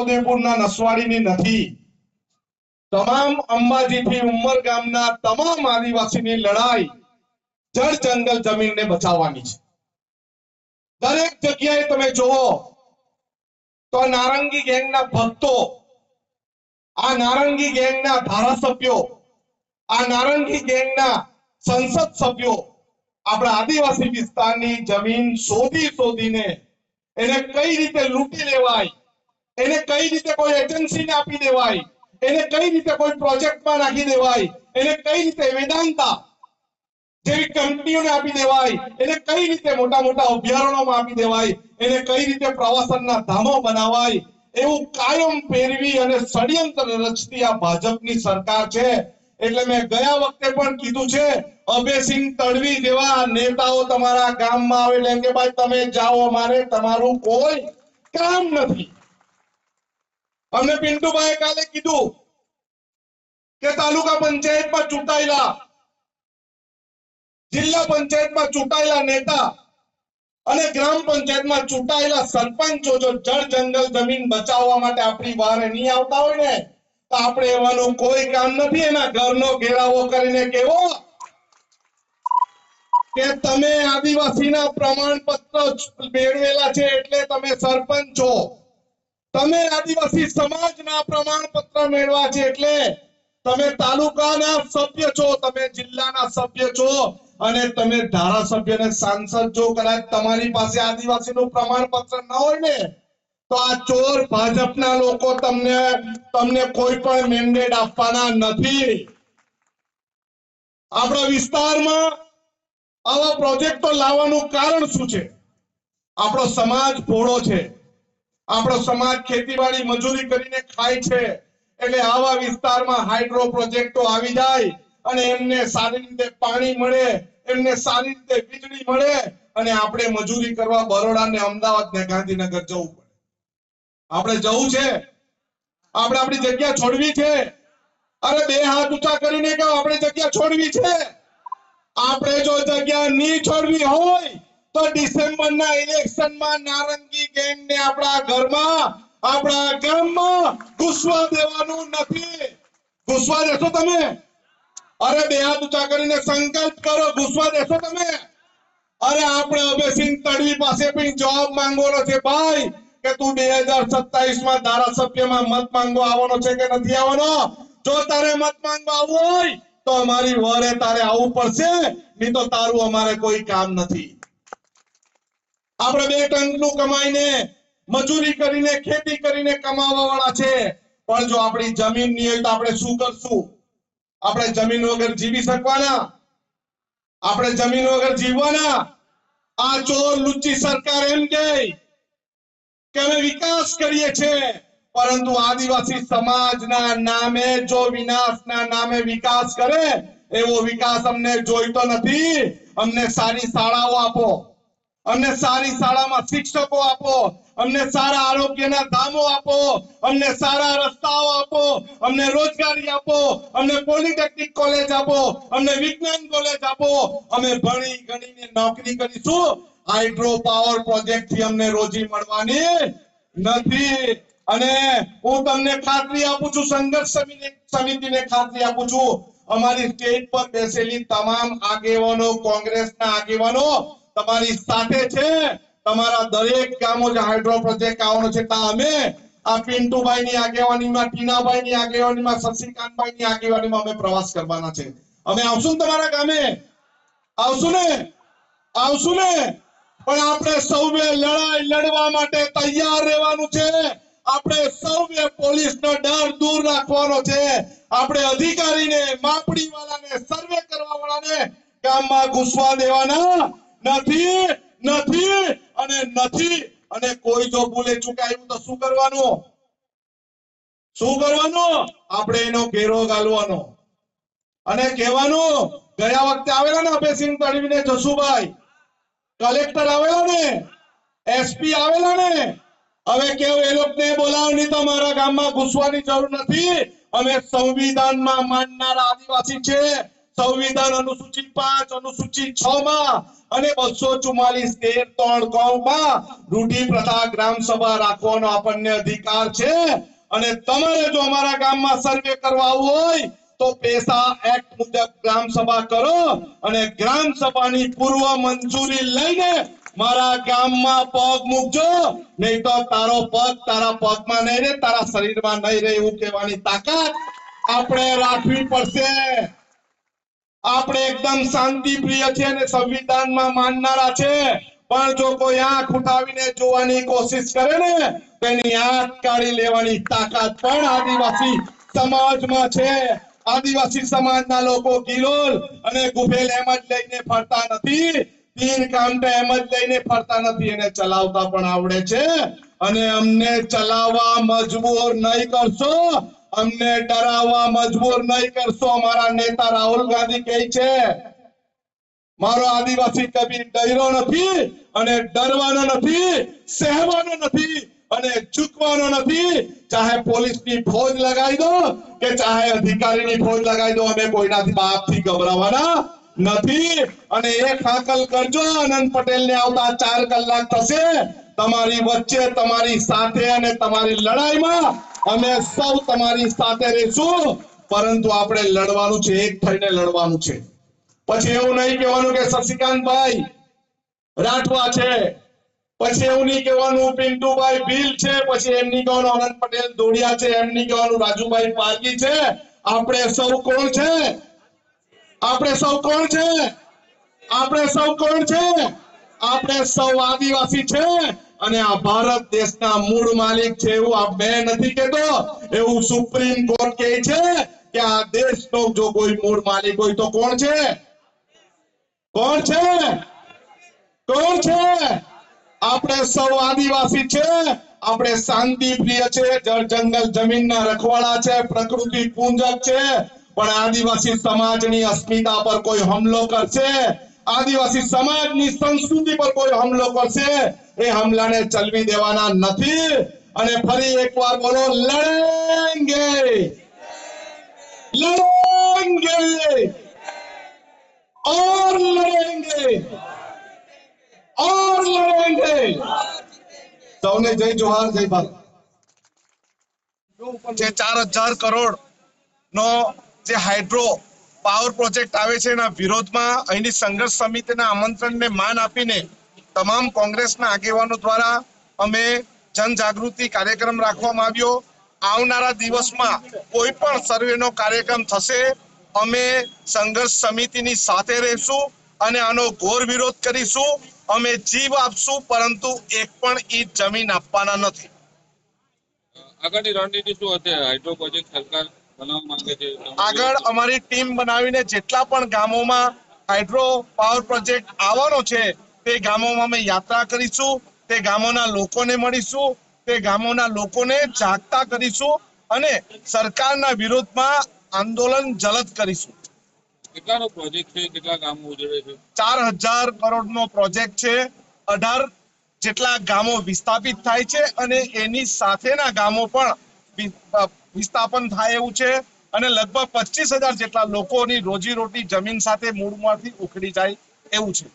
છોટાઉદેપુરના નસવાડીની નથી. તમામ અંબાજીથી ઉમર ગામના તમામ આદિવાસીની લડાઈ જળ જંગલ જમીનને બચાવવાની છે. દરેક જગ્યાએ તમે જુઓ તો નારંગી ગેંગના ભક્તો, આ નારંગી ગેંગના ધારાસભ્યો, આ નારંગી ગેંગના સંસદ સભ્યો આપણા આદિવાસી વિસ્તારની જમીન શોધી શોધીને એને કઈ રીતે લૂંટી લેવાય એને કઈ રીતે કોઈ એજન્સીને આપી દેવાય? એને કઈ રીતે કોઈ પ્રોજેક્ટમાં નાખી દેવાય? એને કઈ રીતે વેદાંતા જેવી કંપનીઓને આપી દેવાય? એને કઈ રીતે મોટા મોટા અભયારણ્યોમાં આપી દેવાય? એને કઈ રીતે પ્રવાસનના ધામો બનાવાય? એવું કાયમ પેરવી અને ષડયંત્ર રચતી આ ભાજપની સરકાર છે. એટલે મેં ગયા વખતે પણ કીધું છે અભયસિંહ તડવી જેવા નેતાઓ તમારા ગામમાં આવે એટલે કે ભાઈ તમે જાઓ અમારે, તમારું કોઈ કામ નથી. અમને પિન્ટુભાઈ કાલે કીધું કે તાલુકા પંચાયતમાં ચૂંટાયેલા, જિલ્લા પંચાયતમાં ચૂંટાયેલા નેતા અને ગ્રામ પંચાયતમાં ચૂંટાયેલા સરપંચો જો જળ જંગલ જમીન બચાવવા માટે આપણી વારે નહીં આવતા હોય ને, તો આપણે એવાનું કોઈ કામ નથી એના ઘરનો ઘેરાવો કરીને કેવો? કે તમે આદિવાસીના પ્રમાણપત્ર મેળવેલા છે એટલે તમે સરપંચ છો. તમે આદિવાસી સમાજના પ્રમાણપત્ર મેળવા છે એટલે તમે તાલુકાના સભ્ય છો, તમે જિલ્લાના સભ્ય છો અને તમે ધારાસભ્ય ને સાંસદ જો કદાચ તમારી પાસે આદિવાસીનું પ્રમાણપત્ર ન હોય ને, તો આ ચોર ભાજપના લોકો તમને તમને કોઈ પણ મેન્ડેટ આપવાના નથી. આપણા વિસ્તારમાં આવા પ્રોજેક્ટો લાવવાનું કારણ શું છે? આપણો સમાજ ભોળો છે. આપણો સમાજ ખેતીવાડી મજૂરી કરીને ખાય છે. એટલે આવા વિસ્તારમાં હાઇડ્રો પ્રોજેક્ટો આવી જાય અને એમને સારી રીતે પાણી મળે, એમને સારી રીતે વીજળી મળે અને આપણે મજૂરી કરવા બરોડા ને અમદાવાદ ને ગાંધીનગર જવું પડે. આપણે જવું છે. આપણે આપણી જગ્યા છોડવી છે. અરે બે હાથ ઊંચા કરીને કહો, આપણે જગ્યા છોડવી છે. આપણે જો જગ્યા નહીં છોડવી હોય તો ડિસેમ્બરના ઇલેક્શનમાં નારંગી ગેંગને આપણા ઘરમાં, આપણા ગામમાં ઘૂસવા દેવાનું નથી. ઘૂસવા દેશો તમે? અરે બે હાથ ઊંચા કરીને સંકલ્પ કરો, ઘૂસવા દેશો તમે? અરે આપણે અભયસિંહ તડવી પાસે પણ જવાબ માંગવાનો છે ભાઈ, કે તું બે હજાર સત્તાવીસમાં ધારાસભ્યમાં મત માંગવા આવવાનો છે કે નથી આવવાનો? જો તારે મત માંગવા આવવું હોય, તો અમારી વરે તારે આવવું પડશે, નહીં તો તારું અમારે કોઈ કામ નથી. આપણે બે ટનનું કમાઈને મજૂરી કરીને ખેતી કરીને કમાવા વાળા છે. પણ જો આપણી જમીન નહીં હોય તો આપણે શું કરશું? આપણે જમીન વગર જીવી શકવાના? આપણે જમીન વગર જીવવાના? આ ચોર લુચ્ચી સરકાર એમ કે અમે વિકાસ કરીએ છીએ, પરંતુ આદિવાસી સમાજના નામે જો વિનાશના નામે વિકાસ કરે, એવો વિકાસ અમને જોઈતો નથી. અમને સારી શાળાઓ આપો. અમને સારી શાળામાં શિક્ષકો આપો, અમને સારા આરોગ્યના ધામો આપો, અમને સારા રસ્તાઓ આપો, અમને રોજગારી આપો, અમને પોલિટેકનિક કોલેજ આપો, અમને વિજ્ઞાન કોલેજ આપો. અમે ભણી ગણીને નોકરી કરીશું. હાઇડ્રો પાવર પ્રોજેક્ટથી અમને રોજી મળવાની નથી. અને હું તમને ખાતરી આપું છું, સંઘર્ષ સમિતિને ખાતરી આપું છું. અમારી સ્ટેજ પર બેસેલી તમામ આગેવાનો, કોંગ્રેસના આગેવાનો તમારી સાથે છે. તમારા દરેક કામો જે હાઇડ્રો પ્રોજેક્ટ આવવાનો છે ત્યાં અમે આ પિન્ટુભાઈ ની આગેવાનીમાં ટીનાભાઈ ની આગેવાનીમાં શશિકાંતભાઈ ની આગેવાનીમાં અમે પ્રવાસ કરવાના છે. અમે આવશું તમારા ગામે? આવશું ને? આવશું ને? પણ આપણે સૌએ લડાઈ લડવા માટે તૈયાર રહેવાનું છે. આપણે સૌએ પોલીસનો ડર દૂર રાખવાનો છે. આપણે અધિકારીને માપડી વાળાને સર્વે કરવા વાળાને ગામમાં ઘૂસવા દેવાના નથી નથી અને નથી. અને કોઈ જો ભૂલે ચૂકાયું તો શું કરવાનું? શું કરવાનું? આપણે એનો ઘેરો ગાલવાનો. અને કહેવાનું, ગયા વખતે આવેલા ને અભયસિંહ તડવીને જસુભાઈ, કલેક્ટર આવેલા ને, એસપી આવેલા ને, હવે કેવું એ લોકોને બોલાવો, નહીં તો ગામમાં ઘૂસવાની જરૂર નથી. અમે સંવિધાનમાં માનનારા આદિવાસી છે. સંવિધાન અનુસૂચિત પાંચ, અનુસૂચિત છ માં અને બસો ચુમ્માલીસ તેર ત્રણ કૌ રૂઢી પ્રથા ગ્રામ સભા રાખવાનો આપણને અધિકાર છે. અને તમારે જો અમારા ગામમાં સર્વે કરવા હોય, તો પૈસા એક્ટ મુજબ ગ્રામ સભા કરો અને ગ્રામ સભાની પૂર્વ મંજૂરી લઈને મારા ગામમાં પગ મૂકજો. નહીં તો તારો પગ તારા પગમાં નહીં રહે, તારા શરીરમાં નહીં રહે એવું કહેવાની તાકાત આપણે રાખવી પડશે. આપણે એકદમ શાંતિ પ્રિય છે અને સંવિધાનમાં માનનારા છે. પણ જો કોઈ આંખ ઉઠાવીને જોવાની કોશિશ કરે ને તેની આંખ કાઢી લેવાની તાકાત પણ આદિવાસી સમાજમાં છે. આદિવાસી સમાજના લોકો ગિલોલ અને ગુફેલ એમ જ લઈને ફરતા નથી. તીન કામટા એમ જ લઈને ફરતા નથી એને ચલાવતા પણ આવડે છે. અને અમને ચલાવવા મજબૂર નહીં કરશો. અમને ડરાવવા મજબૂર નહીં કરશો અમારા નેતા રાહુલ ગાંધી કહે છે, મારો આદિવાસી કવિ ડરો નથી અને ડરવાનો નથી, સહેવાનો નથી અને ચૂકવાનો નથી. ચાહે પોલીસની ફોજ લગાવી દો કે ચાહે અધિકારીની ફોજ લગાવી દો, અમે કોઈનાથી બાપથી ગભરાવાના નથી. અને એક હાકલ કરજો, આનંદ પટેલ ને આવતા ચાર કલાક થશે તમારી વચ્ચે, તમારી સાથે અને તમારી લડાઈમાં અમે સૌ તમારી સાથે રહીશું. પરંતુ આપણે લડવાનું છે, એક થઈને લડવાનું છે. પછી એવું નહીં કહેવાનું કે શશિકાંતભાઈ, રાઠવા છે. પછી એવું નહીં કહેવાનું, પિન્ટુભાઈ ભીલ છે. પછી એમ નહીં કહેવાનું આનંદ પટેલ દોડિયા છે. એમ નહીં કહેવાનું રાજુભાઈ પારગી છે. આપણે સૌ કોણ છે? આપણે સૌ કોણ છે? આપણે સૌ કોણ છે? આપણે સૌ આદિવાસી છે અને આ ભારત દેશના મૂળ માલિક છે એવું આ બે નથી કેતો એવું સુપ્રીમ કોર્ટ કહે છે કે આ દેશનો જો કોઈ મૂળ માલિક હોય તો કોણ છે? કોણ છે? કોણ છે? આપણે સૌ આદિવાસી છે. આપણે શાંતિ પ્રિય છે. જળ જંગલ જમીનના રખવાળા છે. પ્રકૃતિ પૂંજક છે. પણ આદિવાસી સમાજની અસ્મિતા પર કોઈ હુમલો કરશે? આદિવાસી સમાજની સંસ્કૃતિ પર કોઈ હુમલો કરશે એ હમલાને ચલવી દેવાના નથી અને ફરી એકવાર બોલો લડેંગે લડેંગે और लड़ेंगे और लड़ेंगे સૌને જય જોહાર જય ભારત જે ચાર હજાર કરોડ નો જે હાઇડ્રો પાવર પ્રોજેક્ટ આવે છે એના વિરોધમાં અહીંની સંઘર્ષ સમિતિના આમંત્રણને માન આપીને તમામ કોંગ્રેસના આગેવાનો દ્વારા અમે જનજાગૃતિ કાર્યક્રમ રાખવામાં આવ્યો. આવનારા દિવસમાં કોઈ પણ સર્વેનો કાર્યક્રમ થશે, અમે સંઘર્ષ સમિતિની સાથે રહેશું અને આનો ઘોર વિરોધ કરીશું. અમે જીવ આપશું, પરંતુ એક પણ ઈ જમીન આપવાના નથી. આગળની રણનીતિ શું હશે? હાઇડ્રો પ્રોજેક્ટ સરકાર આગળ અમારી ટીમ બનાવીને જેટલા પણ ગામોમાં હાઇડ્રો પાવર પ્રોજેક્ટ આવવાનો છે તે ગામોમાં અમે યાત્રા કરીશું તે ગામોના લોકોને મળીશું તે ગામોના લોકોને જાગતા કરીશું અને સરકારના વિરોધમાં આંદોલન જલદ કરીશું. કેટલાનો પ્રોજેક્ટ છે કેટલા ગામો ઉજળે છે? ચાર હજાર કરોડનો પ્રોજેક્ટ છે અઢાર જેટલા ગામો વિસ્થાપિત થાય છે અને એની સાથેના ગામો પણ વિસ્થાપન થાય એવું છે અને લગભગ પચીસ હજાર જેટલા લોકોની રોજીરોટી જમીન સાથે મૂળમાંથી ઉખડી જાય એવું છે.